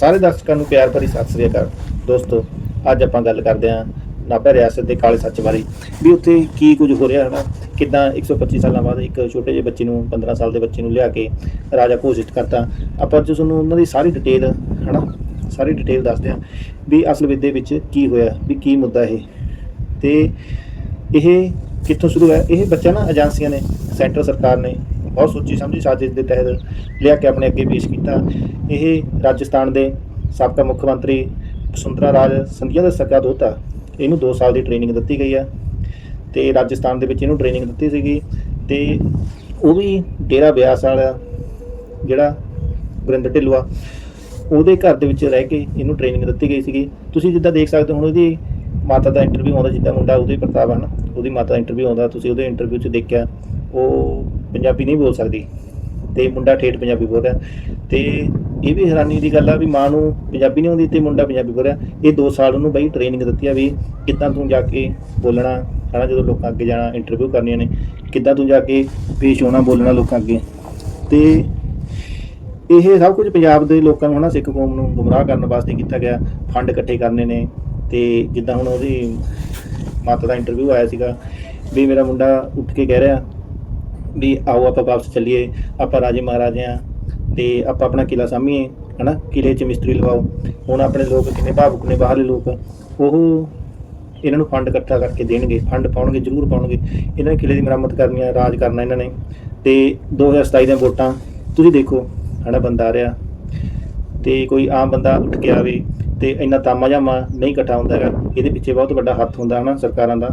ਸਾਰੇ ਦਰਸ਼ਕਾਂ ਨੂੰ ਪਿਆਰ ਭਰੀ ਸਤਿ ਸ੍ਰੀ ਅਕਾਲ। ਦੋਸਤੋ, ਅੱਜ ਆਪਾਂ ਗੱਲ ਕਰਦੇ ਹਾਂ ਨਾਭਾ ਰਿਆਸਤ ਦੇ ਕਾਲੇ ਸੱਚ ਬਾਰੇ। ਵੀ ਉੱਥੇ ਕੀ ਕੁਝ ਹੋ ਰਿਹਾ ਹੈ ਨਾ? ਕਿੱਦਾਂ 125 ਸਾਲਾਂ ਬਾਅਦ ਇੱਕ ਛੋਟੇ ਜਿਹੇ ਬੱਚੇ ਨੂੰ 15 ਸਾਲ ਦੇ ਬੱਚੇ ਨੂੰ ਲਿਆ ਕੇ ਰਾਜਾ ਘੋਸ਼ਿਤ ਕਰਤਾ। ਆਪਾਂ ਅੱਜ ਤੁਹਾਨੂੰ ਉਹਨਾਂ ਦੀ ਸਾਰੀ ਡਿਟੇਲ ਹਨਾ? ਸਾਰੀ ਡਿਟੇਲ ਦੱਸਦੇ ਹਾਂ ਵੀ ਅਸਲ ਵਿੱਚ ਦੇ ਵਿੱਚ ਕੀ ਹੋਇਆ, ਵੀ ਕੀ ਮੁੱਦਾ ਇਹ। ਤੇ ਇਹ ਕਿੱਥੋਂ ਸ਼ੁਰੂ ਹੋਇਆ? ਇਹ ਬੱਚਾ ਨਾ ਏਜੰਸੀਆਂ ਨੇ, ਸੈਂਟਰ ਸਰਕਾਰ ਨੇ ਬਹੁਤ ਸੋਚੀ ਸਮਝੀ ਸਾਜ਼ਿਸ਼ ਦੇ ਤਹਿਤ ਲਿਆ ਕੇ ਆਪਣੇ ਅੱਗੇ ਪੇਸ਼ ਕੀਤਾ। ਇਹ ਰਾਜਸਥਾਨ ਦੇ ਸਾਬਕਾ ਮੁੱਖ ਮੰਤਰੀ ਸੁੰਦਰਾ ਰਾਜ ਸੰਧੀਆ ਦਾ ਸਕਾ ਦੋਤਾ ਇਹਨੂੰ 2 ਸਾਲ ਦੀ ਟ੍ਰੇਨਿੰਗ ਦਿੱਤੀ ਗਈ ਆ ਤੇ ਰਾਜਸਥਾਨ ਦੇ ਵਿੱਚ ਇਹਨੂੰ ਟ੍ਰੇਨਿੰਗ ਦਿੱਤੀ ਸੀਗੀ ਤੇ ਉਹ ਵੀ ਡੇਰਾ ਬਿਆਸ ਵਾਲਾ ਜਿਹੜਾ ਗੁਰਿੰਦਰ ਢਿੱਲੋਂ ਆ, ਉਹਦੇ ਘਰ ਦੇ ਵਿੱਚ ਰਹਿ ਕੇ ਇਹਨੂੰ ਟ੍ਰੇਨਿੰਗ ਦਿੱਤੀ ਗਈ ਸੀਗੀ। ਤੁਸੀਂ ਜਿੱਦਾਂ ਦੇਖ ਸਕਦੇ ਹੋ ਹੁਣ ਉਹਦੀ ਮਾਤਾ ਦਾ ਇੰਟਰਵਿਊ ਆਉਂਦਾ ਜਿੱਦਾਂ ਮੁੰਡਾ ਉਹਦੇ ਪ੍ਰਤਾਪ ਹਨ ਉਹਦੀ ਮਾਤਾ ਦਾ ਇੰਟਰਵਿਊ ਆਉਂਦਾ, ਤੁਸੀਂ ਉਹਦੇ ਇੰਟਰਵਿਊ 'ਚ ਦੇਖਿਆ, ਉਹ ਪੰਜਾਬੀ ਨਹੀਂ ਬੋਲ ਸਕਦੀ। ਤੇ ਮੁੰਡਾ ਠੇਠ ਪੰਜਾਬੀ ਬੋਲ ਰਿਹਾ। ਤੇ ਇਹ ਵੀ ਹੈਰਾਨੀ ਦੀ ਗੱਲ ਆ ਵੀ ਮਾਂ ਨੂੰ ਪੰਜਾਬੀ ਨਹੀਂ ਆਉਂਦੀ ਤੇ ਮੁੰਡਾ ਪੰਜਾਬੀ ਬੋਲ ਰਿਹਾ। ਇਹ 2 ਸਾਲ ਉਹਨੂੰ ਬਈ ਟ੍ਰੇਨਿੰਗ ਦਿੱਤੀ ਆ ਵੀ ਕਿੱਦਾਂ ਤੂੰ ਜਾ ਕੇ ਬੋਲਣਾ, ਹਨਾ, ਜਦੋਂ ਲੋਕਾਂ ਅੱਗੇ ਜਾਣਾ ਇੰਟਰਵਿਊ ਕਰਨੀਆਂ ਨੇ, ਕਿੱਦਾਂ ਤੂੰ ਜਾ ਕੇ ਪੇਸ਼ ਹੋਣਾ, ਬੋਲਣਾ ਲੋਕਾਂ ਅੱਗੇ। ਤੇ ਇਹ ਸਭ ਕੁਝ ਪੰਜਾਬ ਦੇ ਲੋਕਾਂ ਨੂੰ, ਹਨਾ, ਸਿੱਖ ਕੌਮ ਨੂੰ ਗੁੰਮਰਾਹ ਕਰਨ ਵਾਸਤੇ ਕੀਤਾ ਗਿਆ। ਫੰਡ ਇਕੱਠੇ ਕਰਨੇ ਨੇ। ਤੇ ਜਿੱਦਾਂ ਹੁਣ ਉਹਦੀ ਮਾਤਾ ਦਾ ਇੰਟਰਵਿਊ ਆਇਆ ਸੀਗਾ, ਵੀ ਮੇਰਾ ਮੁੰਡਾ ਉੱਠ ਕੇ ਕਹਿ ਰਿਹਾ ਵੀ ਆਓ ਆਪਾਂ ਵਾਪਸ ਚੱਲੀਏ, ਆਪਾਂ ਰਾਜੇ ਮਹਾਰਾਜੇ ਆ ਤੇ ਆਪਾਂ ਆਪਣਾ ਕਿਲਾ ਸਾਂਭੀਏ, ਹਨਾ? ਕਿਲੇ 'ਚ ਮਿਸਤਰੀ ਲਵਾਓ। ਹੁਣ ਆਪਣੇ ਲੋਕ ਕਿੰਨੇ ਭਾਵੁਕ ਨੇ, ਬਾਹਰਲੇ ਲੋਕ। ਉਹ ਇਹਨਾਂ ਨੂੰ ਫੰਡ ਇਕੱਠਾ ਕਰਕੇ ਦੇਣਗੇ ਫੰਡ ਪਾਉਣਗੇ, ਜ਼ਰੂਰ ਪਾਉਣਗੇ। ਇਹਨਾਂ ਨੇ ਕਿਲੇ ਦੀ ਮੁਰੰਮਤ ਕਰਨੀ ਹੈ ਰਾਜ ਕਰਨਾ ਇਹਨਾਂ ਨੇ। ਤੇ 2027 ਦੀਆਂ ਵੋਟਾਂ, ਤੁਸੀਂ ਦੇਖੋ, ਹਨਾ, ਬੰਦਾ ਆ ਰਿਹਾ। ਤੇ ਕੋਈ ਆਮ ਬੰਦਾ ਉੱਠ ਕੇ ਆਵੇ ਤੇ ਇੰਨਾ ਤਾਮਾ ਜਾਮਾ ਨਹੀਂ ਇਕੱਠਾ ਹੁੰਦਾ ਹੈਗਾ। ਇਹਦੇ ਪਿੱਛੇ ਬਹੁਤ ਵੱਡਾ ਹੱਥ ਹੁੰਦਾ, ਹਨਾ, ਸਰਕਾਰਾਂ ਦਾ।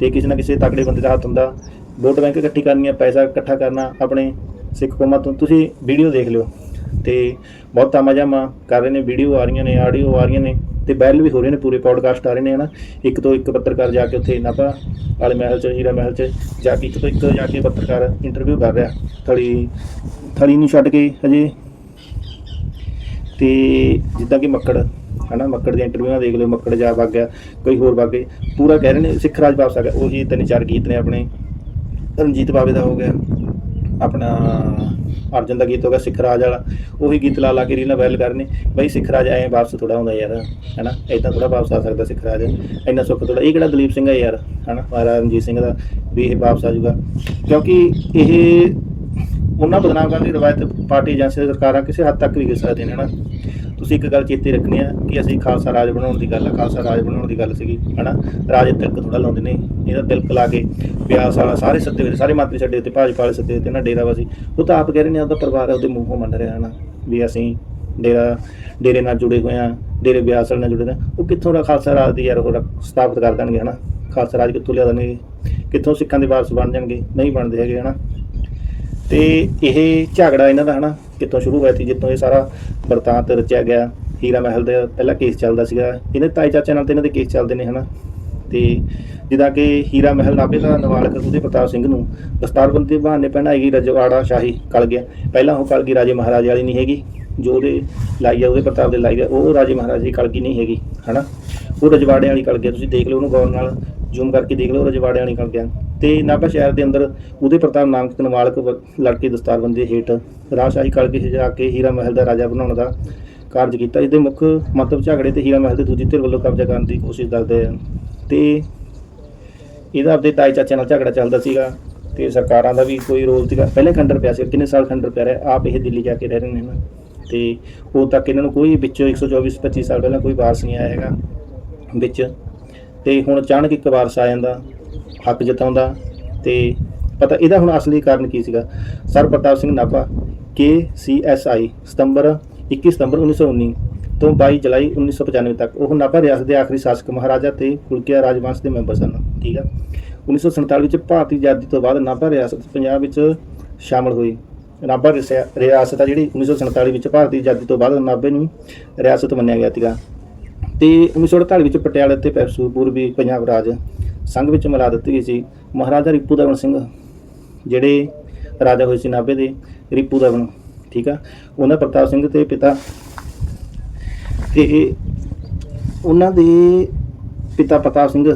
ਤੇ ਕਿਸੇ ਨਾ ਕਿਸੇ ਤਕੜੇ ਬੰਦੇ ਦਾ ਹੱਥ ਹੁੰਦਾ। ਵੋਟ ਬੈਂਕ ਇਕੱਠੀ ਕਰਨੀ ਹੈ ਪੈਸਾ ਇਕੱਠਾ ਕਰਨਾ ਆਪਣੇ ਸਿੱਖ ਕੌਮਾਂ ਤੋਂ, ਤੁਸੀਂ ਵੀਡੀਓ ਦੇਖ ਲਿਓ। ਤੇ ਬਹੁਤ ਤਾਮਾਜਾਮਾ ਕਰ ਰਹੇ ਨੇ, ਵੀਡੀਓ ਆ ਰਹੀਆਂ ਨੇ, ਆਡੀਓ ਆ ਰਹੀਆਂ ਨੇ, ਤੇ ਬੈਲ ਵੀ ਹੋ ਰਹੇ ਨੇ, ਪੂਰੇ ਪੌਡਕਾਸਟ ਆ ਰਹੇ ਨੇ, ਹਨਾ। ਇੱਕ ਤੋਂ ਇੱਕ ਪੱਤਰਕਾਰ ਜਾ ਕੇ ਉੱਥੇ ਨਾਪਾ ਵਾਲੇ ਮਹਿਲ ਚ, ਹੀਰਾ ਮਹਿਲ ਚ, ਜਾ ਕੇ ਇੱਕ ਤੋਂ ਇੱਕ ਜਾ ਕੇ ਪੱਤਰਕਾਰ ਇੰਟਰਵਿਊ ਕਰ ਰਿਹਾ। ਥਲੀ ਥਲੀ ਨੂੰ ਛੱਡ ਕੇ ਹਜੇ। ਤੇ ਜਿੱਦਾਂ ਕਿ ਮੱਕੜ, ਹਨਾ, ਮੱਕੜ ਦੀਆਂ ਇੰਟਰਵਿਊਆਂ ਦੇਖ ਲਿਓ, ਮੱਕੜ ਜਾ ਵਗ ਗਿਆ, ਕੋਈ ਹੋਰ ਵਗ ਗਏ। ਪੂਰਾ ਕਹਿ ਰਹੇ ਨੇ ਸਿੱਖ ਰਾਜ ਵਾਪਸ ਆ ਗਿਆ। ਉਹੀ ਤਿੰਨ ਚਾਰ ਗੀਤ ਨੇ ਆਪਣੇ। ਰਣਜੀਤ ਬਾਵੇ ਦਾ ਹੋ ਗਿਆ, ਆਪਣਾ ਅਰਜਨ ਦਾ ਗੀਤ ਹੋ ਗਿਆ, ਸਿੱਖ ਰਾਜ ਵਾਲਾ, ਉਹੀ ਗੀਤ ਲਾ ਲਾ ਕੇ ਰੀਲਾਂ ਵਾਇਰਲ ਕਰਨੇ। ਬਈ ਸਿੱਖ ਰਾਜ ਐਂ ਵਾਪਸ ਥੋੜਾ ਹੁੰਦਾ ਯਾਰ, ਹਨਾ? ਐਦਾਂ ਥੋੜਾ ਵਾਪਸ ਆ ਸਕਦਾ ਸਿੱਖ ਰਾਜ। ਇੰਨਾ ਸੁੱਖ ਥੋੜਾ ਇਹ ਕਿਹੜਾ ਦਲੀਪ ਸਿੰਘ ਹੈ ਯਾਰ, ਹਨਾ? ਮਹਾਰਾਜਾ ਰਣਜੀਤ ਸਿੰਘ ਦਾ ਵੀ ਇਹ ਵਾਪਸ ਆ ਜਾਊਗਾ। ਕਿਉਂਕਿ ਇਹ ਉਹਨਾਂ ਬਦਨਾਮ ਕਰਨ ਦੀ ਰਵਾਇਤ ਪਾਰਟੀ ਏਜੰਸੀ ਸਰਕਾਰਾਂ ਕਿਸੇ ਹੱਦ ਤੱਕ ਵੀ ਕਰ ਸਕਦੀਆਂ ਨੇ, ਹਨਾ? ਤੁਸੀਂ ਇੱਕ ਗੱਲ ਚੇਤੇ ਰੱਖਣੀ ਆ ਕਿ ਅਸੀਂ ਖਾਲਸਾ ਰਾਜ ਬਣਾਉਣ ਦੀ ਗੱਲ ਆ, ਖਾਲਸਾ ਰਾਜ ਬਣਾਉਣ ਦੀ ਗੱਲ ਸੀਗੀ, ਹਨਾ? ਰਾਜ ਤਿਲਕ ਥੋੜਾ ਲਾਉਂਦੇ ਨੇ ਇਹਦਾ ਤਿਲਕ ਲਾ ਕੇ ਬਿਆਸ ਵਾਲਾ ਸਾਰੇ ਸੱਦੇ ਹੋਏ ਸਾਰੇ ਮੰਤਰੀ ਛੱਡੇ ਤੇ ਭਾਜਪਾ ਵਾਲੇ ਸੱਦੇ ਤੇ ਨਾ ਡੇਰਾਵਾਸੀ ਉਹ ਤਾਂ ਆਪ ਕਹਿ ਰਹੇ ਨੇ ਉਹਦਾ ਪਰਿਵਾਰ ਉਹਦੇ ਮੂੰਹੋਂ ਮੰਨ ਰਿਹਾ, ਹਨਾ? ਵੀ ਅਸੀਂ ਡੇਰਾ, ਡੇਰੇ ਨਾਲ ਜੁੜੇ ਹੋਏ ਆ ਡੇਰੇ ਵਿਆਸ ਵਾਲੇ ਨਾਲ ਜੁੜੇ ਨੇ ਉਹ ਕਿੱਥੋਂ ਦਾ ਖਾਲਸਾ ਰਾਜ ਦੀ ਯਾਰ ਉਹ ਸਥਾਪਿਤ ਕਰ ਦੇਣਗੇ, ਹਨਾ? ਖਾਲਸਾ ਰਾਜ ਕਿੱਥੋਂ ਲਿਆ ਦੇਣਗੇ? ਕਿੱਥੋਂ ਸਿੱਖਾਂ ਦੇ ਵਾਰਸ ਬਣ ਜਾਣਗੇ? ਨਹੀਂ ਬਣਦੇ ਹੈਗੇ, ਹਨਾ? ਤੇ ਇਹ ਝਗੜਾ ਇਹਨਾਂ ਦਾ, ਹਨਾ? ਕਿੱਥੋਂ ਸ਼ੁਰੂ ਹੋਇਆ ਸੀ, ਜਿੱਥੋਂ ਇਹ ਸਾਰਾ ਵਰਤਾਂਤ ਰਚਿਆ ਗਿਆ, ਹੀਰਾ ਮਹਿਲ ਦਾ ਪਹਿਲਾ ਕੇਸ ਚੱਲਦਾ ਸੀਗਾ। ਇਹਦੇ ਤਾਏ ਚਾਚੇ ਨਾਲ ਤੇ ਇਹਨਾਂ ਦੇ ਕੇਸ ਚੱਲਦੇ ਨੇ, ਹਨਾ? ਤੇ ਜਿੱਦਾਂ ਕਿ ਹੀਰਾ ਮਹਿਲ ਨਾਭੇ ਦਾ ਨਵਾਲਕ ਉਹਦੇ ਪ੍ਰਤਾਪ ਸਿੰਘ ਨੂੰ ਦਸਤਾਰਬੰਦੀ ਦੇ ਬਹਾਨੇ ਪਹਿਨਾਈ ਗਈ, ਰਜਵਾੜਾ ਸ਼ਾਹੀ ਕਲ ਗਿਆ। ਪਹਿਲਾਂ ਉਹ ਕਲਗੀ ਰਾਜੇ ਮਹਾਰਾਜੇ ਵਾਲੀ ਨਹੀਂ ਹੈਗੀ। ਜੋ ਉਹਦੇ ਲਾਈ ਆ, ਉਹਦੇ ਪ੍ਰਤਾਪ ਦੇ ਲਾਈ ਆ, ਉਹ ਰਾਜੇ ਮਹਾਰਾਜੇ ਦੀ ਕਲਗੀ ਨਹੀਂ ਹੈਗੀ, ਹਨਾ? ਉਹ ਰਜਵਾੜੇ ਵਾਲੀ ਕਲ ਗਿਆ ਤੁਸੀਂ ਦੇਖ ਲਓ ਉਹਨੂੰ ਗੌਰ ਨਾਲ। ਜ਼ੂਮ ਕਰਕੇ ਦੇਖ ਲਓ ਰਜਵਾੜਿਆਂ ਰਜਵਾੜੇ ਵਾਲੀ ਕਲ ਗਿਆ ਤੇ ਨਾਭਾ ਸ਼ਹਿਰ ਦੇ ਅੰਦਰ ਉਹਦੇ ਪ੍ਰਤਾਪ ਨਾਮਕ ਨਵਾਲਕ ਲੜਕੇ ਲੜਕੀ ਦਸਤਾਰਬੰਦੀ ਦੇ ਹੇਠ ਰਾਜਸ਼ਾਹੀ ਕਲਗੀ 'ਚ ਜਾ ਕੇ ਹੀਰਾ ਮਹਿਲ ਦਾ ਰਾਜਾ ਬਣਾਉਣ ਦਾ ਕਾਰਜ ਕੀਤਾ ਇਹਦੇ ਮੁੱਖ ਮਤਲਬ ਝਗੜੇ ਤੇ ਹੀਰਾ ਮਹਿਲ ਦੇ ਦੂਜੀ ਧਿਰ ਵੱਲੋਂ ਕਬਜ਼ਾ ਕਰਨ ਦੀ ਕੋਸ਼ਿਸ਼ ਕਰਦੇ ਆ। ਤੇ ਇਹਦਾ ਆਪਦੇ ਤਾਏ ਚਾਚੇ ਨਾਲ ਝਗੜਾ ਚੱਲਦਾ ਸੀਗਾ ਤੇ ਸਰਕਾਰਾਂ ਦਾ ਵੀ ਕੋਈ ਰੋਲ ਸੀਗਾ। ਪਹਿਲੇ ਖੰਡਰ ਪਿਆ ਸੀ, ਕਿੰਨੇ ਸਾਲ ਖੰਡਰ ਪਿਆ ਰਿਹਾ, ਆਪ ਇਹ ਦਿੱਲੀ ਜਾ ਕੇ ਰਹਿ ਰਹੇ ਨੇ ਨਾ। ਤੇ ਉਦੋਂ ਤੱਕ ਇਹਨਾਂ ਨੂੰ ਕੋਈ ਵਿੱਚੋਂ 124 25 ਸਾਲ ਪਹਿਲਾਂ ਕੋਈ ਵਾਰਸ ਨਹੀਂ ਆਇਆ ਹੈਗਾ। ਵਿੱਚ ਤੇ ਹੁਣ ਅਚਾਨਕ ਇੱਕ ਵਾਰਸ ਆ ਜਾਂਦਾ, ਹੱਕ ਜਤਾਉਂਦਾ ਤੇ ਪਤਾ ਇਹਦਾ ਹੁਣ ਅਸਲੀ ਕਾਰਨ ਕੀ ਸੀਗਾ? Sir Pratap Singh Nabha K C S I ਸਤੰਬਰ 21 ਸਤੰਬਰ 1919 ਤੋਂ 22 ਜੁਲਾਈ 1995 ਤੱਕ। ਉਹ ਨਾਭਾ ਰਿਆਸਤ ਦੇ ਆਖਰੀ ਸ਼ਾਸਕ ਮਹਾਰਾਜਾ ਤੇ ਕੁਲਕਿਆ ਰਾਜਵੰਸ਼ ਦੇ ਮੈਂਬਰ ਸਨ, ਠੀਕ ਆ? 1947 ਵਿੱਚ ਭਾਰਤੀ ਆਜ਼ਾਦੀ ਤੋਂ ਬਾਅਦ ਨਾਭਾ ਰਿਆਸਤ ਪੰਜਾਬ ਵਿੱਚ ਸ਼ਾਮਲ ਹੋਈ। ਨਾਭਾ ਰਿਸਾ- ਰਿਆਸਤ ਆ ਜਿਹੜੀ 1947 ਵਿੱਚ ਭਾਰਤੀ ਆਜ਼ਾਦੀ ਤੋਂ ਬਾਅਦ ਨਾਭੇ ਨੂੰ ਰਿਆਸਤ ਮੰਨਿਆ ਗਿਆ ਸੀਗਾ। ਤੇ 1948 ਵਿੱਚ ਪਟਿਆਲੇ ਤੇ ਪੈਪਸੂ ਪੂਰਬੀ ਪੰਜਾਬ ਰਾਜ ਸੰਘ ਵਿੱਚ ਮਿਲਾ ਦਿੱਤੀ ਗਈ ਸੀ। ਮਹਾਰਾਜਾ ਰਿਪੂ ਦਮਨ ਸਿੰਘ, ਜਿਹੜੇ ਰਾਜਾ ਹੋਏ ਸੀ ਨਾਭੇ ਦੇ ਰਿਪੂ ਦਮਨ ਠੀਕ ਆ? ਉਹਨਾਂ ਪ੍ਰਤਾਪ ਸਿੰਘ ਤੇ ਪਿਤਾ ਤੇ ਉਹਨਾਂ ਦੇ ਪਿਤਾ ਪ੍ਰਤਾਪ ਸਿੰਘ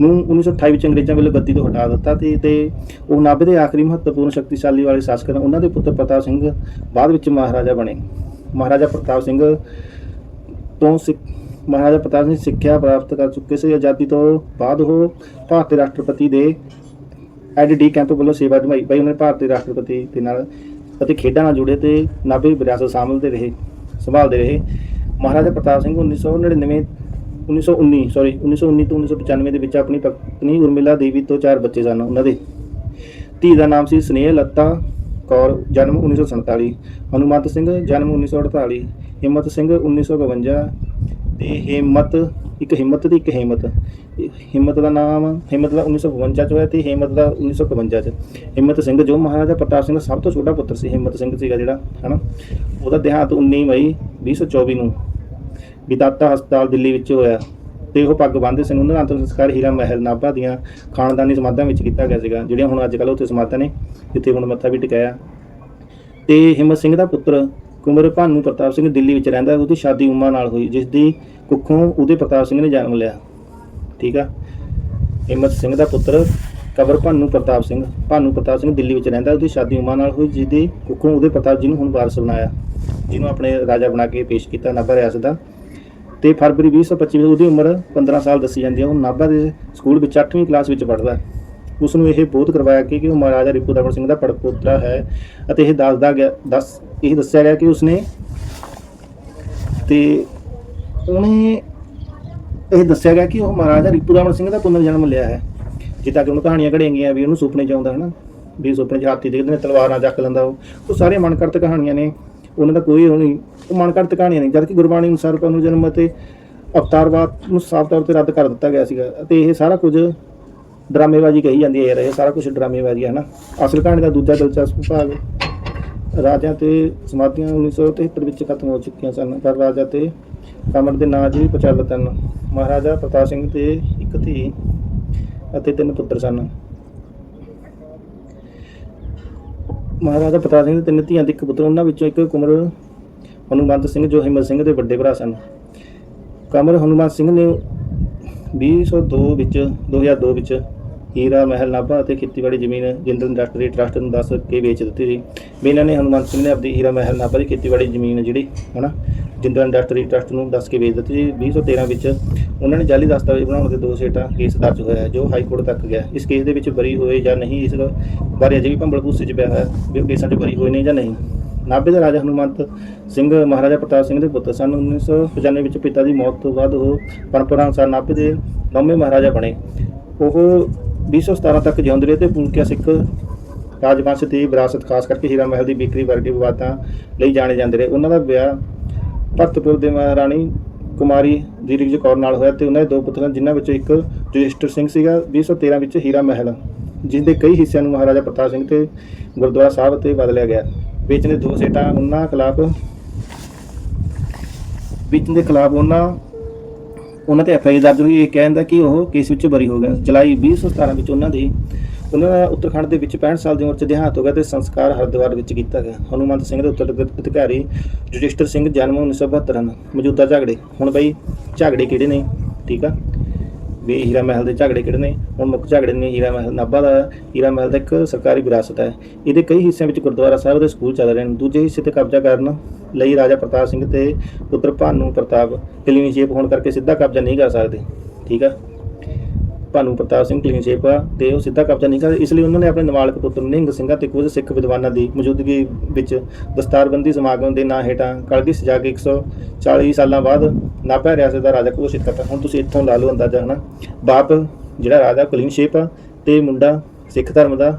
ਨੂੰ 1928 ਵਿੱਚ ਅੰਗਰੇਜ਼ਾਂ ਵੱਲੋਂ ਗੱਦੀ ਤੋਂ ਹਟਾ ਦਿੱਤਾ ਤੇ ਤੇ ਉਹ ਨਾਭੇ ਦੇ ਆਖਰੀ ਮਹੱਤਵਪੂਰਨ ਸ਼ਕਤੀਸ਼ਾਲੀ ਵਾਲੇ ਸ਼ਾਸਕ ਹਨ ਉਹਨਾਂ ਦੇ ਪੁੱਤਰ ਪ੍ਰਤਾਪ ਸਿੰਘ ਬਾਅਦ ਵਿੱਚ ਮਹਾਰਾਜਾ ਬਣੇ। ਮਹਾਰਾਜਾ ਪ੍ਰਤਾਪ ਸਿੰਘ ਤੋਂ ਸਿੱਖ ਮਹਾਰਾਜਾ ਪ੍ਰਤਾਪ ਸਿੰਘ ਸਿੱਖਿਆ ਪ੍ਰਾਪਤ ਕਰ ਚੁੱਕੇ ਸੀ। ਆਜ਼ਾਦੀ ਤੋਂ ਬਾਅਦ ਉਹ ਭਾਰਤੀ ਰਾਸ਼ਟਰਪਤੀ ਦੇ ਐਡੀਡੀ ਕੈਂਪ ਵੱਲੋਂ ਸੇਵਾ ਨਿਭਾਈ। ਬਈ ਨੇ ਭਾਰਤੀ ਰਾਸ਼ਟਰਪਤੀ ਦੇ ਨਾਲ ਅਤੇ ਖੇਡਾਂ ਨਾਲ ਜੁੜੇ ਤੇ ਨਾਭੇ ਵਿਰਾਸਤ ਸੰਭਾਲਦੇ ਰਹੇ ਸੰਭਾਲਦੇ ਰਹੇ। ਮਹਾਰਾਜਾ ਪ੍ਰਤਾਪ ਸਿੰਘ 1999 1919 ਸੌਰੀ 1919 ਤੋਂ 1995 ਦੇ ਵਿੱਚ ਆਪਣੀ ਪਤਨੀ ਉਰਮਿਲਾ ਦੇਵੀ ਤੋਂ ਚਾਰ ਬੱਚੇ ਸਨ ਉਹਨਾਂ ਦੇ। ਧੀ ਦਾ ਨਾਮ ਸੀ ਸਨੇਹ ਲੱਤਾ ਕੌਰ, ਜਨਮ 1947 ਹਨੂਮੰਤ ਸਿੰਘ, ਜਨਮ 1948 ਹਿੰਮਤ ਸਿੰਘ 1952 ਤੇ ਹਿੰਮਤ, ਇੱਕ ਹਿੰਮਤ ਤੇ ਇੱਕ ਹਿੰਮਤ। ਹਿੰਮਤ ਦਾ ਨਾਮ, ਹਿੰਮਤ ਦਾ 1952 ਚ ਹੋਇਆ ਤੇ ਹਿੰਮਤ ਦਾ 1951 ਚ। ਹਿੰਮਤ ਸਿੰਘ ਜੋ ਮਹਾਰਾਜਾ ਪ੍ਰਤਾਪ ਸਿੰਘ ਦਾ ਸਭ ਤੋਂ ਛੋਟਾ ਪੁੱਤਰ ਸੀ, ਹਿੰਮਤ ਸਿੰਘ ਸੀਗਾ ਜਿਹੜਾ, ਹਨਾ? ਉਹਦਾ ਦੇਹਾਂਤ 19 ਮਈ 2024 ਨੂੰ ਵਿਦਾਤਾ ਹਸਪਤਾਲ ਦਿੱਲੀ ਵਿੱਚ ਹੋਇਆ ਤੇ ਉਹ ਪੱਗ ਬੰਨ੍ਹਦੇ ਸਨ ਉਹਨਾਂ ਦਾ ਅੰਤਿਮ ਸੰਸਕਾਰ ਹੀਰਾ ਮਹਿਲ ਨਾਭਾ ਦੀਆਂ ਖਾਨਦਾਨੀ ਸਮਾਧਾਂ ਵਿੱਚ ਕੀਤਾ ਗਿਆ ਸੀਗਾ, ਜਿਹੜੀਆਂ ਹੁਣ ਅੱਜ ਕੱਲ੍ਹ ਉੱਥੇ ਸਮਾਧਾਂ ਨੇ, ਜਿੱਥੇ ਹੁਣ ਮੱਥਾ ਵੀ ਟਿਕਾਇਆ। ਤੇ ਹਿੰਮਤ ਸਿੰਘ ਦਾ ਪੁੱਤਰ ਕੁਮਰ ਭਾਨੂ ਪ੍ਰਤਾਪ ਸਿੰਘ ਦਿੱਲੀ ਵਿੱਚ ਰਹਿੰਦਾ ਉਹਦੀ ਸ਼ਾਦੀ ਉਮਾ ਨਾਲ ਹੋਈ ਜਿਸ ਦੀ ਕੁੱਖੋਂ ਉਹਦੇ ਪ੍ਰਤਾਪ ਸਿੰਘ ਨੇ ਜਨਮ ਲਿਆ। ਠੀਕ ਆ? ਹਿੰਮਤ ਸਿੰਘ ਦਾ ਪੁੱਤਰ ਕਬਰ ਭਾਨੂ ਪ੍ਰਤਾਪ ਸਿੰਘ, ਭਾਨੂ ਪ੍ਰਤਾਪ ਸਿੰਘ ਦਿੱਲੀ ਵਿੱਚ ਰਹਿੰਦਾ ਉਹਦੀ ਸ਼ਾਦੀ ਉਮਾ ਨਾਲ ਹੋਈ ਜਿਸ ਕੁੱਖੋਂ ਉਹਦੇ ਪ੍ਰਤਾਪ ਜੀ ਨੂੰ ਹੁਣ ਵਾਰਸ ਬਣਾਇਆ। ਜਿਹਨੂੰ ਆਪਣੇ ਰਾਜਾ ਬਣਾ ਕੇ ਪੇਸ਼ ਕੀਤਾ, ਨਾਭਾ ਰਿਆਸਤ ਦਾ। ਤੇ ਫਰਵਰੀ 2025 ਵਿੱਚ ਉਹਦੀ ਉਮਰ 15 ਸਾਲ ਦੱਸੀ ਜਾਂਦੀ ਹੈ, ਉਹ ਨਾਭਾ ਦੇ ਸਕੂਲ ਵਿੱਚ 8ਵੀਂ ਕਲਾਸ ਵਿੱਚ ਪੜ੍ਹਦਾ ਉਸ ਨੂੰ ਇਹ ਬੋਧ ਕਰਵਾਇਆ ਕਿ ਕਿ ਉਹ ਮਹਾਰਾਜਾ ਰਿਪੂਦਮਨ ਸਿੰਘ ਦਾ ਪੜਪੋਤਰਾ ਹੈ ਅਤੇ ਇਹ ਦੱਸਦਾ ਗਿਆ ਦੱਸ ਇਹ ਦੱਸਿਆ ਗਿਆ ਕਿ ਉਸਨੇ ਤੇ ਉਹਨੇ ਇਹ ਦੱਸਿਆ ਗਿਆ ਕਿ ਉਹ ਮਹਾਰਾਜਾ ਰਿਪੂਦਮਨ ਸਿੰਘ ਦਾ ਪੁਨਰ ਜਨਮ ਲਿਆ ਹੈ। ਜਿੱਦਾਂ ਕਿ ਉਹਨੂੰ ਕਹਾਣੀਆਂ ਘੜੀਆਂ ਗਈਆਂ ਵੀ ਉਹਨੂੰ ਸੁਪਨੇ ਚ ਆਉਂਦਾ ਹੈ ਨਾ ਵੀ ਸੁਪਨੇ 'ਚ ਹਾਥੀ ਦੇਖਦੇ ਨੇ, ਤਲਵਾਰਾਂ ਚੱਕ ਲੈਂਦਾ ਉਹ। ਉਹ ਸਾਰੇ ਮਨਕਰਤ ਕਹਾਣੀਆਂ ਨੇ। ਉਹਨਾਂ ਦਾ ਕੋਈ ਉਹ ਨਹੀਂ। ਉਹ ਮਨਕਰਤ ਕਹਾਣੀਆਂ ਨਹੀਂ ਜਦਕਿ ਗੁਰਬਾਣੀ ਅਨੁਸਾਰ ਪੁਨਰ ਜਨਮ ਅਤੇ ਅਵਤਾਰਵਾਦ ਨੂੰ ਸਾਫ਼ ਤੌਰ ਤੇ ਰੱਦ ਕਰ ਦਿੱਤਾ ਗਿਆ ਸੀਗਾ। ਅਤੇ ਇਹ ਸਾਰਾ ਕੁਝ ਡਰਾਮੇਬਾਜ਼ੀ ਕਹੀ ਜਾਂਦੀ ਹੈ ਯਾਰ, ਇਹ ਸਾਰਾ ਕੁਝ ਡਰਾਮੇਬਾਜ਼ੀ ਹੈ ਨਾ। ਅਸਲ ਕਹਾਣੀ ਦਾ ਦੂਜਾ ਦਿਲਚਸਪ ਭਾਗ ਰਾਜਾ ਤੇ ਸਮਾਧੀਆਂ 1973 ਵਿੱਚ ਖਤਮ ਹੋ ਚੁੱਕੀਆਂ ਸਨ, ਪਰ ਰਾਜਾ ਤੇ ਕਮਰ ਦੇ ਨਾਂ ਜੀ ਪ੍ਰਚਲਿਤ ਹਨ ਮਹਾਰਾਜਾ ਪ੍ਰਤਾਪ ਸਿੰਘ ਤੇ ਇੱਕ ਧੀ ਅਤੇ ਤਿੰਨ ਪੁੱਤਰ ਸਨ। ਮਹਾਰਾਜਾ ਪ੍ਰਤਾਪ ਸਿੰਘ ਦੇ ਤਿੰਨ ਧੀਆਂ ਤੇ ਇੱਕ ਪੁੱਤਰ, ਉਹਨਾਂ ਵਿੱਚੋਂ ਇੱਕ ਕੁਮਰ ਹਨੂਮੰਤ ਸਿੰਘ ਜੋ ਹਿੰਮਤ ਸਿੰਘ ਦੇ ਵੱਡੇ ਭਰਾ ਸਨ। ਕਮਰ ਹਨੂਮੰਤ ਸਿੰਘ ਨੇ 2002 ਵਿੱਚ 2002 ਵਿੱਚ ਹੀਰਾ ਮਹਿਲ ਨਾਭਾ ਅਤੇ ਖੇਤੀਬਾੜੀ ਜ਼ਮੀਨ ਜਿੰਦਲ ਇੰਡਸਟਰੀ ਟਰਸਟ ਨੂੰ ਦੱਸ ਕੇ ਵੇਚ ਦਿੱਤੀ ਸੀ। ਵੀ ਇਹਨਾਂ ਨੇ ਹਨੂਮੰਤ ਸਿੰਘ ਨੇ ਆਪਦੀ ਹੀਰਾ ਮਹਿਲ ਨਾਭਾ ਦੀ ਖੇਤੀਬਾੜੀ ਜ਼ਮੀਨ ਜਿਹੜੀ ਹਨਾ ਜਿੰਦਲ ਇੰਡਸਟਰੀ ਟਰਸਟ ਨੂੰ ਦੱਸ ਕੇ ਵੇਚ ਦਿੱਤੀ ਸੀ। 2013 ਵਿੱਚ ਉਹਨਾਂ ਨੇ ਜਾਲੀ ਦਸਤਾਵੇਜ਼ ਬਣਾਉਣ ਦੇ ਦੋ ਸੇਟਾਂ ਕੇਸ ਦਰਜ ਹੋਇਆ ਹੈ, ਜੋ ਹਾਈ ਕੋਰਟ ਤੱਕ ਗਿਆ। ਇਸ ਕੇਸ ਦੇ ਵਿੱਚ ਬਰੀ ਹੋਏ ਜਾਂ ਨਹੀਂ ਇਸ ਬਾਰੇ ਅਜੇ ਵੀ ਭੰਬਲ ਭੂਸੇ 'ਚ ਪਿਆ ਹੋਇਆ ਵੀ ਉਹ ਕੇਸਾਂ 'ਚ ਬਰੀ ਹੋਏ ਨੇ ਜਾਂ ਨਹੀਂ। ਨਾਭੇ ਦੇ ਰਾਜਾ ਹਨੂਮੰਤ ਸਿੰਘ ਮਹਾਰਾਜਾ ਪ੍ਰਤਾਪ ਸਿੰਘ ਦੇ ਪੁੱਤਰ ਸਨ। 1995 ਵਿੱਚ ਪਿਤਾ ਦੀ ਮੌਤ ਤੋਂ ਬਾਅਦ ਉਹ ਪਰੰਪਰਾ ਅਨੁਸਾਰ ਨਾਭੇ ਦੇ ਨੌਵੇਂ ਮਹਾਰਾਜਾ ਬਣੇ। ਉਹ 2017 ਤੱਕ ਜਿਉਂਦੇ ਰਹੇ ਤੇ ਪੁਲਕਿਆ ਸਿੱਖ ਰਾਜਵੰਸ਼ ਦੀ ਵਿਰਾਸਤ, ਖਾਸ ਕਰਕੇ ਹੀਰਾ ਮਹਿਲ ਦੀ ਬਿਕਰੀ ਵਰਗੇ ਵਿਵਾਦਾਂ ਲਈ ਜਾਣੇ ਜਾਂਦੇ ਰਹੇ। ਉਹਨਾਂ ਦਾ ਵਿਆਹ ਭਰਤਪੁਰ ਦੇ ਮਹਾਰਾਣੀ ਕੁਮਾਰੀ ਦੀਰਘ ਕੌਰ ਨਾਲ ਹੋਇਆ ਤੇ ਉਹਨਾਂ ਦੇ ਦੋ ਪੁੱਤਰ ਸਨ ਜਿਨ੍ਹਾਂ ਵਿੱਚੋਂ ਇੱਕ ਜੁਜਿਸ਼ਟਰ ਸਿੰਘ ਸੀਗਾ 2013 ਵਿੱਚ ਹੀਰਾ ਮਹਿਲ ਜਿਸ ਦੇ ਕਈ ਹਿੱਸਿਆਂ ਨੂੰ ਮਹਾਰਾਜਾ ਪ੍ਰਤਾਪ ਸਿੰਘ ਤੇ ਗੁਰਦੁਆਰਾ ਸਾਹਿਬ ਤੇ ਬਦਲਿਆ ਗਿਆ। ਵਿੱਚ ਨੇ ਦੋ ਸੇਟਾਂ ਉਹਨਾਂ ਖਿਲਾਫ ਵਿੱਚ ਦੇ ਖਿਲਾਫ ਉਹਨਾਂ ਉਹਨਾਂ ਤੇ ਐਫਆਈਆਰ ਦਰਜ ਹੋਈ, ਇਹ ਕਹਿੰਦਾ ਕਿ ਉਹ ਕੇਸ ਵਿੱਚ ਬਰੀ ਹੋ ਗਿਆ। ਜੁਲਾਈ 2017 ਵਿੱਚ ਉਹਨਾਂ ਦੀ, ਉਹਨਾਂ ਦਾ ਉੱਤਰਾਖੰਡ ਦੇ ਵਿੱਚ 65 ਸਾਲ ਦੀ ਉਮਰ 'ਚ ਦੇਹਾਂਤ ਹੋ ਗਿਆ ਤੇ ਸੰਸਕਾਰ ਹਰਿਦੁਆਰ ਵਿੱਚ ਕੀਤਾ ਗਿਆ। ਹਨੂਮੰਤ ਸਿੰਘ ਦੇ ਉੱਤਰ ਅਧਿਕਾਰੀ ਜੁਡਿਸ਼ਟਰ ਸਿੰਘ ਜਨਮ 1972 ਹਨ ਮੌਜੂਦਾ ਝਗੜੇ। ਹੁਣ ਬਈ ਝਗੜੇ ਕਿਹੜੇ ਨੇ? ਠੀਕ ਆ? ਵੀ ਹੀਰਾ ਮਹਿਲ ਦੇ ਝਗੜੇ ਕਿਹੜੇ ਨੇ? ਹੁਣ ਮੁੱਖ ਝਗੜੇ ਨੇ ਹੀਰਾ ਮਹਿਲ, ਨਾਭਾ ਦਾ ਹੀਰਾ ਮਹਿਲ ਦਾ ਇੱਕ ਸਰਕਾਰੀ ਵਿਰਾਸਤ ਹੈ। ਇਹਦੇ ਕਈ ਹਿੱਸਿਆਂ ਵਿੱਚ ਗੁਰਦੁਆਰਾ ਸਾਹਿਬ ਦੇ ਸਕੂਲ ਚੱਲ ਰਹੇ ਨੇ। ਦੂਜੇ ਹਿੱਸੇ ਤੇ ਕਬਜ਼ਾ ਕਰਨ ਲਈ ਰਾਜਾ ਪ੍ਰਤਾਪ ਸਿੰਘ ਤੇ ਪੁੱਤਰ ਭਾਨੂ ਪ੍ਰਤਾਪ ਕਲੀਨ ਸ਼ੇਪ ਹੋਣ ਕਰਕੇ ਸਿੱਧਾ ਕਬਜ਼ਾ ਨਹੀਂ ਕਰ ਸਕਦੇ। ਠੀਕ ਆ? ਭਾਨੂ ਪ੍ਰਤਾਪ ਸਿੰਘ ਕਲੀਨ ਸ਼ੇਪ ਆ ਤੇ ਉਹ ਸਿੱਧਾ ਕਬਜ਼ਾ ਨਹੀਂ ਕਰਦੇ ਇਸ ਲਈ ਉਹਨਾਂ ਨੇ ਆਪਣੇ ਨਵਾਲਕ ਪੁੱਤਰ ਨਿਹੰਗ ਸਿੰਘਾਂ ਤੇ ਕੁਝ ਸਿੱਖ ਵਿਦਵਾਨਾਂ ਦੀ ਮੌਜੂਦਗੀ ਵਿੱਚ ਦਸਤਾਰਬੰਦੀ ਸਮਾਗਮ ਦੇ ਨਾਂ ਹੇਠਾਂ ਕਲਗੀ ਸਜਾ ਕੇ 140 ਸਾਲਾਂ ਬਾਅਦ ਨਾਭਾ ਰਿਆਸਤ ਦਾ ਰਾਜਾ ਘੋਸ਼ਿਤ ਕਰਤਾ। ਹੁਣ ਤੁਸੀਂ ਇੱਥੋਂ ਲਾ ਲਓ ਅੰਦਾਜ਼ਾ, ਹਨਾ? ਬਾਪ ਜਿਹੜਾ ਰਾਜਾ ਕਲੀਨ ਸ਼ੇਪ ਆ ਤੇ ਮੁੰਡਾ ਸਿੱਖ ਧਰਮ ਦਾ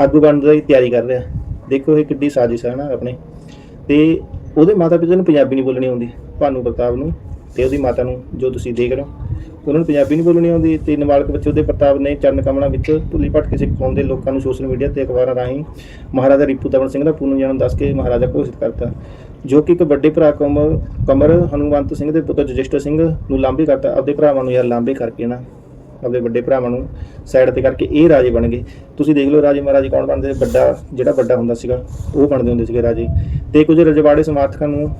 ਆਗੂ ਬਣਨ ਦੀ ਤਿਆਰੀ ਕਰ ਰਿਹਾ। ਦੇਖੋ ਇਹ ਕਿੱਡੀ ਸਾਜ਼ਿਸ਼ ਹੈ ਨਾ ਆਪਣੇ। ਤੇ ਉਹਦੇ ਮਾਤਾ ਪਿਤਾ ਨੂੰ ਪੰਜਾਬੀ ਨਹੀਂ ਬੋਲਣੀ ਆਉਂਦੀ, ਭਾਨੂ ਪ੍ਰਤਾਪ ਨੂੰ। ਤੇ ਉਹਦੀ ਮਾਤਾ ਨੂੰ ਜੋ ਤੁਸੀਂ ਦੇਖ ਰਹੇ ਹੋ। ਉਹਨਾਂ ਨੂੰ ਪੰਜਾਬੀ ਨਹੀਂ ਬੋਲਣੀ ਆਉਂਦੀ ਤੇ ਨਾਬਾਲਗ ਬੱਚੇ ਉਹਦੇ ਪ੍ਰਤਾਪ ਨੇ ਚਰਨ ਕਮਲਾਂ ਵਿੱਚ ਭੁੱਲੀ ਭਟਕੇ ਸਿੱਖ ਕੌਮ ਦੇ ਲੋਕਾਂ ਨੂੰ ਸੋਸ਼ਲ ਮੀਡੀਆ ਤੇ ਅਖਬਾਰਾਂ ਰਾਹੀਂ ਮਹਾਰਾਜਾ ਰਿਪੂ ਤਵਨ ਸਿੰਘ ਦਾ ਪੂਰਨ ਜਨਮ ਦੱਸ ਕੇ ਮਹਾਰਾਜਾ ਘੋਸ਼ਿਤ ਕਰਤਾ, ਜੋ ਕਿ ਇੱਕ ਵੱਡੇ ਭਰਾ ਕਮਰ ਕਮਰ ਹਨੂਮੰਤ ਸਿੰਘ ਦੇ ਪੁੱਤਰ ਜਜਿਸਟਰ ਸਿੰਘ ਨੂੰ ਲਾਂਭੇ ਕਰਤਾ। ਆਪਦੇ ਭਰਾਵਾਂ ਨੂੰ ਯਾਰ ਲਾਂਭੇ ਕਰਕੇ ਨਾ ਆਪਣੇ ਵੱਡੇ ਭਰਾਵਾਂ ਨੂੰ ਸਾਈਡ ਤੇ ਕਰਕੇ ਇਹ ਰਾਜੇ ਬਣ ਗਏ। ਤੁਸੀਂ ਦੇਖ ਲਓ ਰਾਜੇ ਮਹਾਰਾਜੇ ਕੌਣ ਬਣਦੇ? ਵੱਡਾ, ਜਿਹੜਾ ਵੱਡਾ ਹੁੰਦਾ ਸੀਗਾ, ਉਹ ਬਣਦੇ ਹੁੰਦੇ ਸੀਗੇ ਰਾਜੇ। ਤੇ ਕੁਝ ਰਜਵਾੜੇ ਸਮਰਥਕਾਂ ਨੂੰ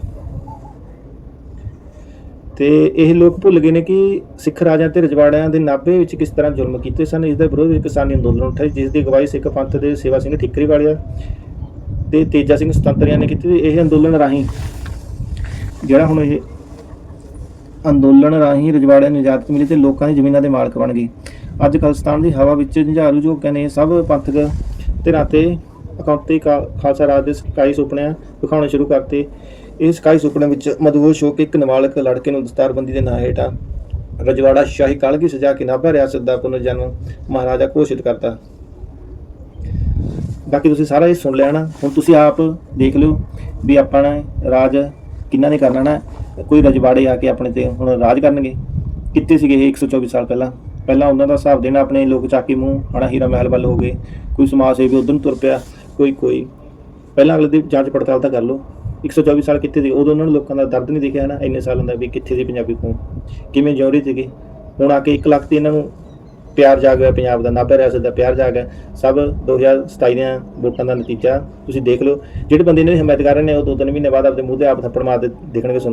ਤੇ ਇਹ ਲੋਕ ਭੁੱਲ ਗਏ ਨੇ ਕਿ ਸਿੱਖ ਰਾਜਿਆਂ ਤੇ ਰਜਵਾੜਿਆਂ ਦੇ ਨਾਭੇ ਵਿੱਚ ਕਿਸ ਤਰ੍ਹਾਂ ਜ਼ੁਲਮ ਕੀਤੇ ਸਨ, ਇਸ ਦਾ ਵਿਰੋਧ ਵਿੱਚ ਕਿਸਾਨੀ ਅੰਦੋਲਨ ਉੱਠਿਆ, ਜਿਸ ਦੀ ਅਗਵਾਈ ਸਿੱਖ ਪੰਥ ਦੇ ਸੇਵਾ ਸਿੰਘ ਠਿੱਕਰੀ ਵਾਲਿਆ ਤੇ ਤੇਜਾ ਸਿੰਘ ਸੁਤੰਤਰੀਆਂ ਨੇ ਕੀਤੀ ਤੇ ਇਹ ਅੰਦੋਲਨ ਰਾਹੀਂ ਜਿਹੜਾ ਹੁਣ ਇਹ ਅੰਦੋਲਨ ਰਾਹੀਂ ਰਜਵਾੜਿਆਂ ਨੂੰ ਇਜਾਜ਼ਤ ਮਿਲੀ ਤੇ ਲੋਕਾਂ ਦੀ ਜ਼ਮੀਨਾਂ ਦੇ ਮਾਲਕ ਬਣ ਗਏ। ਅੱਜ ਖਾਲਿਸਤਾਨ ਦੀ ਹਵਾ ਵਿੱਚ ਝੰਝਾਰੂ ਝੋਕਿਆਂ ਨੇ, ਸਭ ਪੰਥਕ ਧਿਰਾਂ ਤੇ ਅਕਾਉਂਤੀ ਖਾਲਸਾ ਰਾਜ ਦੇ ਸਕਾਈ ਸੁਪਨਿਆਂ ਵਿਖਾਉਣੇ ਸ਼ੁਰੂ ਕਰਤੇ। ਇਹ ਸਕਾਈ ਸੁਪਨੇ ਵਿੱਚ ਮਦਹੋਸ਼ ਹੋ ਕੇ ਇੱਕ ਨਾਬਾਲਗ ਲੜਕੇ ਨੂੰ ਦਸਤਾਰਬੰਦੀ ਦੇ ਨਾਂ ਹੇਠਾਂ ਰਜਵਾੜਾ ਸ਼ਾਹੀ ਕਾਲਗੀ ਸਜਾ ਕੇ ਨਾਭਾ ਰਿਆਸਤ ਦਾ ਪੁਨਰ ਜਨਮ ਮਹਾਰਾਜਾ ਘੋਸ਼ਿਤ ਕਰਤਾ। ਬਾਕੀ ਤੁਸੀਂ ਸਾਰਾ ਇਹ ਸੁਣ ਲਿਆ ਨਾ, ਹੁਣ ਤੁਸੀਂ ਆਪ ਦੇਖ ਲਿਓ ਵੀ ਆਪਾਂ ਰਾਜ ਕਿੰਨਾ ਨੇ ਕਰਨਾ ਨਾ। ਕੋਈ ਰਜਵਾੜੇ ਆ ਕੇ ਆਪਣੇ ਤੇ ਹੁਣ ਰਾਜ ਕਰਨਗੇ। ਕਿੱਥੇ ਸੀਗੇ ਇਹ 124 ਸਾਲ ਪਹਿਲਾਂ? ਪਹਿਲਾਂ ਉਹਨਾਂ ਦਾ ਹਿਸਾਬ ਦੇਣਾ ਆਪਣੇ ਲੋਕ ਚਾਕੀ ਮੂੰਹ, ਹਣਾ ਹੀਰਾ ਮਹਿਲ ਵੱਲ ਹੋ ਗਏ। ਕੋਈ ਸਮਾਜ ਸੇਵੀ ਉਧਰ ਨੂੰ ਤੁਰ ਪਿਆ, ਕੋਈ ਕੋਈ। ਪਹਿਲਾਂ ਅਗਲੇ ਦੀ ਜਾਂਚ ਪੜਤਾਲ ਤਾਂ ਕਰ ਲਓ। 124 ਸਾਲ ਕਿੱਥੇ ਸੀ? ਉਦੋਂ ਉਹਨਾਂ ਨੂੰ ਲੋਕਾਂ ਦਾ ਦਰਦ ਨਹੀਂ ਦਿਖਿਆ ਨਾ, ਇੰਨੇ ਸਾਲਾਂ ਦਾ ਵੀ ਕਿੱਥੇ ਸੀ ਪੰਜਾਬੀ ਕੌਮ? ਕਿਵੇਂ ਜਿਉ ਰਹੀ ਸੀਗੀ? ਹੁਣ ਆ ਕੇ 1 ਲੱਖ ਤੇ ਇਹਨਾਂ ਨੂੰ ਪਿਆਰ ਜਾਗ ਗਿਆ ਪੰਜਾਬ ਦਾ ਨਾਭਾ ਰਿਆਸਤ ਦਾ ਪਿਆਰ ਜਾਗ ਗਿਆ ਸਭ 2027 ਦੀਆਂ ਵੋਟਾਂ ਦਾ ਨਤੀਜਾ ਤੁਸੀਂ ਦੇਖ ਲਓ। ਜਿਹੜੇ ਬੰਦੇ ਇਹਨਾਂ ਦੀ ਹਮਾਇਤ ਕਰ ਰਹੇ ਨੇ, ਉਹ ਦੋ ਤਿੰਨ ਮਹੀਨੇ ਬਾਅਦ ਆਪਣੇ ਮੂੰਹ ਤੇ ਆਪ ਥੱਪੜ ਮਾਰਦੇ ਦੇਖਣਗੇ ਤੁਹਾਨੂੰ